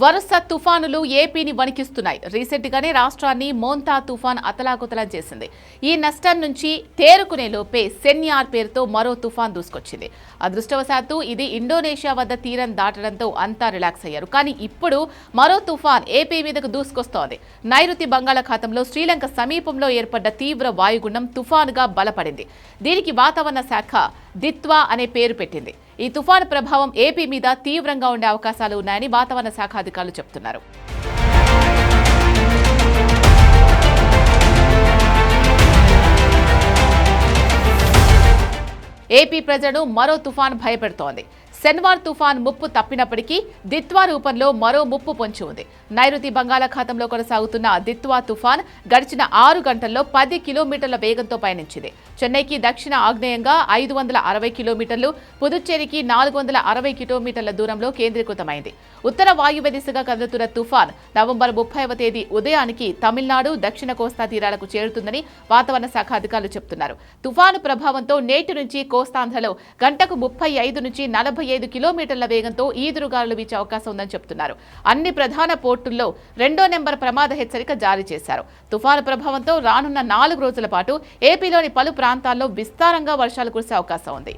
వరుస తుఫానులు ఏపీని వణికిస్తున్నాయి. రీసెంట్ గానే రాష్ట్రాన్ని మోంతా తుఫాన్ అతలాకుతలం చేసింది. ఈ నష్టం నుంచి తేరుకునే లోపే సెన్యార్ పేరుతో మరో తుఫాన్ దూసుకొచ్చింది. అదృష్టవశాత్తు ఇది ఇండోనేషియా వద్ద తీరం దాటడంతో అంతా రిలాక్స్ అయ్యారు. కానీ ఇప్పుడు మరో తుఫాన్ ఏపీ మీదకు దూసుకొస్తోంది. నైరుతి బంగాళాఖాతంలో శ్రీలంక సమీపంలో ఏర్పడ్డ తీవ్ర వాయుగుండం తుఫానుగా బలపడింది. దీనికి వాతావరణ శాఖ దిత్వా అనే పేరు పెట్టింది. ఈ తుఫాను ప్రభావం ఏపీ మీద తీవ్రంగా ఉండే అవకాశాలు ఉన్నాయని వాతావరణ శాఖ అధికారులు చెబుతున్నారు ఏపీ ప్రజలను మరో తుఫాన్ భయపెడుతోంది. సెన్వార్ తుఫాన్ ముప్పు తప్పినప్పటికీ దిత్వా రూపంలో మరో ముప్పు పొంచి ఉంది. నైరుతి బంగాళాఖాతంలో కొనసాగుతున్న దిత్వా తుఫాన్ గడిచిన ఆరు గంటల్లో పది కిలోమీటర్ల వేగంతో పయనించింది. చెన్నైకి దక్షిణ ఆగ్నేయంగా ఐదు వందల అరవై కిలోమీటర్లు పుదుచ్చేరికి నాలుగు వందల అరవై కిలోమీటర్ల దూరంలో కేంద్రీకృతమైంది. ఉత్తర వాయువ్య దిశగా కదులుతున్న తుఫాన్ నవంబర్ ముప్పైవ తేదీ ఉదయానికి తమిళనాడు దక్షిణ కోస్తా తీరాలకు చేరుతుందని వాతావరణ శాఖ అధికారులు చెబుతున్నారు తుఫాను ప్రభావంతో నేటి నుంచి కోస్తాంధ్రలో గంటకు ముప్పై ఐదు నుంచి నలభై ఐదు కిలోమీటర్ల వేగంతో ఈదురుగాలు వీచే అవకాశం ఉందని చెబుతున్నారు అన్ని ప్రధాన పోర్టుల్లో రెండో నెంబర్ ప్రమాద హెచ్చరిక జారీ చేశారు. తుఫాను ప్రభావంతో రానున్న నాలుగు రోజుల పాటు ఏపీలోని పలు ప్రాంతాల్లో విస్తారంగా వర్షాలు కురిసే అవకాశం ఉంది.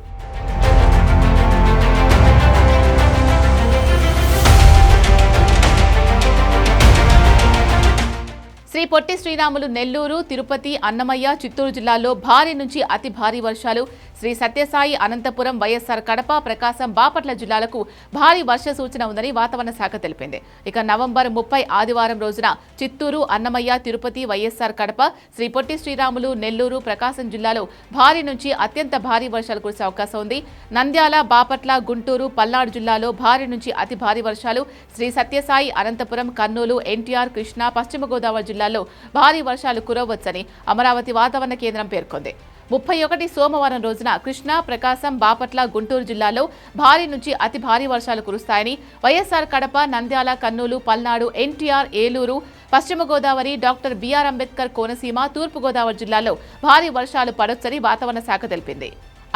శ్రీ పొట్టి శ్రీరాములు నెల్లూరు తిరుపతి అన్నమయ్య చిత్తూరు జిల్లాల్లో భారీ నుంచి అతి భారీ వర్షాలు శ్రీ సత్యసాయి అనంతపురం వైఎస్ఆర్ కడప ప్రకాశం బాపట్ల జిల్లాలకు భారీ వర్ష సూచన ఉందని వాతావరణ శాఖ తెలిపింది. ఇక నవంబర్ ముప్పై ఆదివారం రోజున చిత్తూరు అన్నమయ్య తిరుపతి వైఎస్ఆర్ కడప శ్రీ పొట్టి శ్రీరాములు నెల్లూరు ప్రకాశం జిల్లాలో భారీ నుంచి అత్యంత భారీ వర్షాలు కురిసే అవకాశం ఉంది. నంద్యాల బాపట్ల గుంటూరు పల్నాడు జిల్లాలో భారీ నుంచి అతి భారీ వర్షాలు శ్రీ సత్యసాయి అనంతపురం కర్నూలు ఎన్టీఆర్ కృష్ణా పశ్చిమ గోదావరి జిల్లాలో భారీ వర్షాలు కురవచ్చని అమరావతి వాతావరణ కేంద్రం పేర్కొంది. ముప్పై ఒకటి సోమవారం రోజున కృష్ణా ప్రకాశం బాపట్ల గుంటూరు జిల్లాలో భారీ నుంచి అతి భారీ వర్షాలు కురుస్తాయని వైఎస్ఆర్ కడప నంద్యాల కర్నూలు పల్నాడు ఎన్టీఆర్ ఏలూరు పశ్చిమ గోదావరి డాక్టర్ బిఆర్ అంబేద్కర్ కోనసీమ తూర్పు గోదావరి జిల్లాలో భారీ వర్షాలు పడొచ్చని వాతావరణ శాఖ తెలిపింది.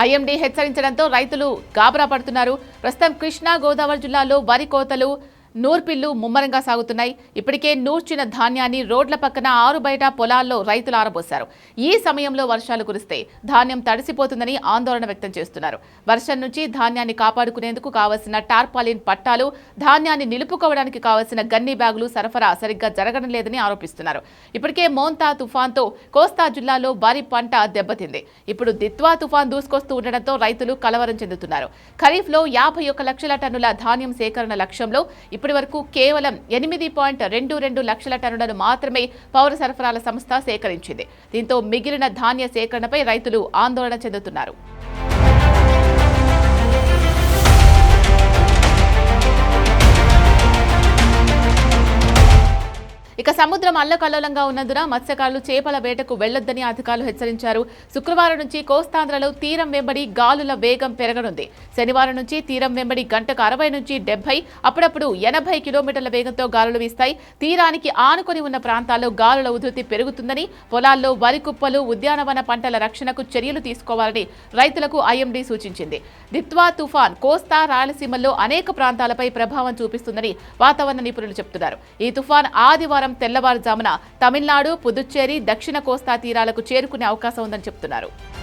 ఐఎండీ హెచ్చరించడంతో రైతులు గాబరా పడుతున్నారు. ప్రస్తుతం కృష్ణా గోదావరి జిల్లాలో వరి కోతలు నూర్పిల్లు ముమ్మరంగా సాగుతున్నాయి. ఇప్పటికే నూర్చిన ధాన్యాన్ని రోడ్ల పక్కన ఆరు బయట పొలాల్లో రైతులు ఆరబోశారు. ఈ సమయంలో వర్షాలు కురిస్తే ధాన్యం తడిసిపోతుందని ఆందోళన వ్యక్తం చేస్తున్నారు. వర్షం నుంచి ధాన్యాన్ని కాపాడుకునేందుకు కావలసిన టార్పాలిన్ పట్టాలు ధాన్యాన్ని నిలుపుకోవడానికి కావలసిన గన్ని బ్యాగులు సరఫరా సరిగ్గా జరగడం లేదని ఆరోపిస్తున్నారు. ఇప్పటికే మోంతా తుఫాన్తో కోస్తా జిల్లాలో భారీ పంట దెబ్బతింది. ఇప్పుడు దిత్వా తుఫాన్ దూసుకొస్తూ ఉండడంతో రైతులు కలవరం చెందుతున్నారు. ఖరీఫ్లో యాభై ఒక్క లక్షల టన్నుల ధాన్యం సేకరణ లక్ష్యంలో ఇప్పటి వరకు కేవలం ఎనిమిది పాయింట్ రెండు రెండు లక్షల టన్నులను మాత్రమే పౌర సరఫరాల సంస్థ సేకరించింది. దీంతో మిగిలిన ధాన్య సేకరణపై రైతులు ఆందోళన చెందుతున్నారు. ఇక సముద్రం అల్లకల్లోలంగా ఉన్నందున మత్స్యకారులు చేపల వేటకు వెళ్ళొద్దని అధికారులు హెచ్చరించారు. శుక్రవారం నుంచి కోస్తాంధ్రలో తీరం వెంబడి గాలుల వేగం పెరగనుంది. శనివారం నుంచి తీరం వెంబడి గంటకు అరవై నుంచి డెబ్బై అప్పుడప్పుడు ఎనభై కిలోమీటర్ల వేగంతో గాలులు వీస్తాయి. తీరానికి ఆనుకొని ఉన్న ప్రాంతాల్లో గాలుల ఉధృతి పెరుగుతుందని పొలాల్లో వరి కుప్పలు ఉద్యానవన పంటల రక్షణకు చర్యలు తీసుకోవాలని రైతులకు ఐఎండీ సూచించింది. దిత్వా తుఫాన్ కోస్తా రాయలసీమల్లో అనేక ప్రాంతాలపై ప్రభావం చూపిస్తుందని వాతావరణ నిపుణులు చెబుతున్నారు ఈ తుఫాన్ ఆదివారం తెల్లవారుజామున తమిళనాడు పుదుచ్చేరి దక్షిణ కోస్తా తీరాలకు చేరుకునే అవకాశం ఉందని చెబుతున్నారు